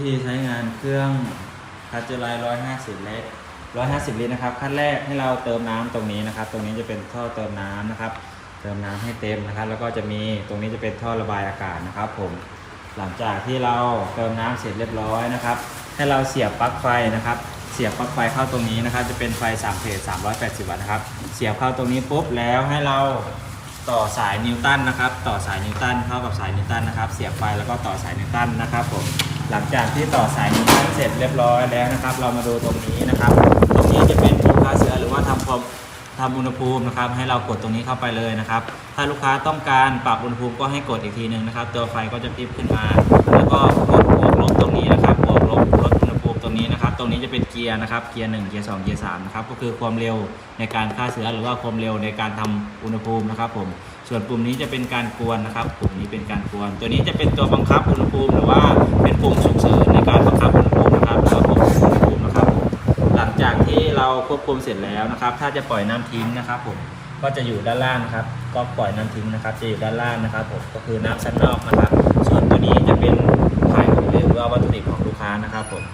ที่ใช้งานเครื่องพัชเจอร์ไลร้อยห้าสิบลิตรร้อยห้าสิบลิตรนะครับ ขั้นแรกให้เราเติมน้ำตรงนี้นะครับ ตรงนี้จะเป็นท่อเติมน้ำนะครับ เติมน้ำให้เต็มนะครับ แล้วก็จะมีตรงนี้จะเป็นท่อระบายอากาศนะครับ ผม หลังจากที่เราเติมน้ำเสร็จเรียบร้อยนะครับ ให้เราเสียบปลั๊กไฟนะครับ เสียบปลั๊กไฟเข้าตรงนี้นะครับ จะเป็นไฟ3เพจ380วัตต์นะครับ เสียบเข้าตรงนี้ปุ๊บแล้วให้เราต่อสายนิวตันนะครับ ต่อสายนิวตันเข้ากับสายนิวตันนะครับ เสียบไปแล้วก็ต่อสายนิวตันนะครับผม หลังจากที่ต่อสายนิวตันเสร็จเรียบร้อยแล้วนะครับ เรามาดูตรงนี้นะครับ ตรงนี้จะเป็นปุ่มฆ่าเชื้อหรือว่าทำความทำอุณหภูมินะครับ ให้เรากดตรงนี้เข้าไปเลยนะครับ ถ้าลูกค้าต้องการปรับอุณหภูมิก็ให้กดอีกทีหนึ่งนะครับ ตัวไฟก็จะพริบขึ้นมา แล้วก็กดบวกลบตรงนี้นะครับบวกลบลดอุณหภูมิตรงนี้นะครับ ตรงนี้จะเป็นเกียร์นะครับเกียร์หนึ่งเกียร์สองเกียร์สามนะครับก็คือความเร็วในการฆ่าเชื้อหรือว่าความเร็วในการทำอุณหภูมินะครับผมส่วนปุ่มนี้จะเป็นการกวนนะครับปุ่มนี้เป็นการกวน ตัวนี้จะเป็นตัวบังคับอุณหภูมิหรือว่า ปุ่มฉุกเฉินในการบังคับอุณหภูมินะครับหรือว่าปุ่มอุณหภูมินะครับ หลังจากที่เราควบคุมเสร็จแล้วนะครับ ถ้าจะปล่อยน้ำทิ้งนะครับผมก็จะอยู่ด้านล่างนะครับ ก็ปล่อยน้ำทิ้งนะครับ จะอยู่ด้านล่างนะครับผมก็คือน้ำชั้นนอกนะครับ ส่วนตัวนี้จะเป็นไข่หรือว่าวัตถุดิบของลูกค้านะครับผม